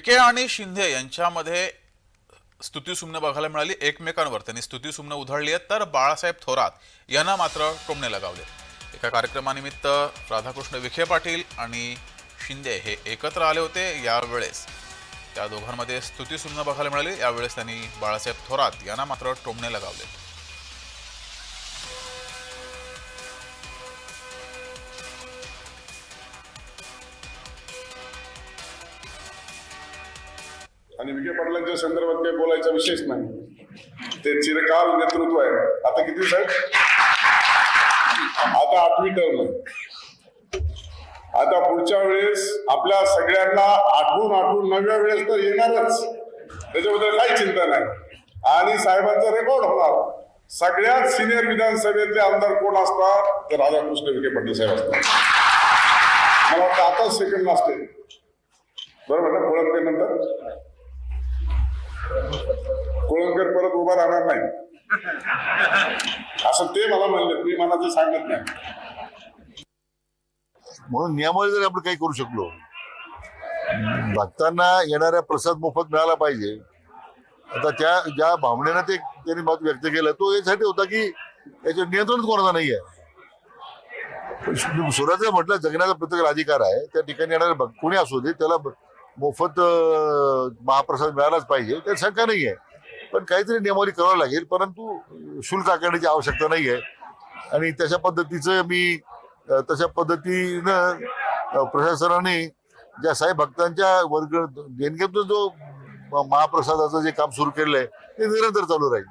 विखे आणि शिंदे यांच्यामध्ये स्तुतीसुमनं बघायला मिळाली. एकमेकांवर त्यांनी स्तुतीसुमनं उधळली आहेत. तर बाळासाहेब थोरात यांना मात्र टोमणे लगावले. एका कार्यक्रमानिमित्त राधाकृष्ण विखे पाटील आणि शिंदे हे एकत्र आले होते. यावेळेस त्या दोघांमध्ये स्तुतीसुमनं बघायला मिळाली. यावेळेस त्यांनी बाळासाहेब थोरात यांना मात्र टोमणे लगावले. आणि विखे पाटलांच्या संदर्भात काही बोलायचा विषयच नाही. ते चिरकाल नेतृत्व आहे. आता किती साहेब? आता आठवी टर्म आता पुढच्या वेळेस आपल्या सगळ्यांना आठवून आठवून नव्या वेळेस तर येणारच. त्याच्याबद्दल काही चिंता नाही. आणि साहेबांचा रेकॉर्ड होणार. सगळ्यात सिनियर विधानसभेतले आमदार कोण असतात? तर राधाकृष्ण विखे पाटील साहेब असतात. मला वाटतं आताच सेकंड असते बरोबर ना? कोळंबके नंतर? कोळंबकर परत उभा राहणार नाही. असं ते मला म्हणले मी मला ते सांगत नाही. म्हणून नियमावली जर आपण काही करू शकलो भक्तांना येणाऱ्या प्रसाद मोफत मिळाला पाहिजे. आता त्या ज्या भावनेनं ते त्यांनी मत व्यक्त केलं तो यासाठी होता की याच्यावर नियंत्रण कोणाचं नाही आहे पण म्हटलं जगण्याचा प्रत्येक अधिकार आहे. त्या ठिकाणी येणारे कोणी असू दे त्याला मोफत महाप्रसाद मिळालाच पाहिजे. त्यात शंका नाही आहे पण काहीतरी नियमावली करावी लागेल परंतु शुल्क आकारण्याची आवश्यकता नाही आहे आणि तशा पद्धतीचं मी तशा पद्धतीनं प्रशासनाने ज्या साई भक्तांच्या वर्ग देणग्यातून जो महाप्रसादाचं जे काम सुरू केलेलं आहे ते निरंतर चालू राहील.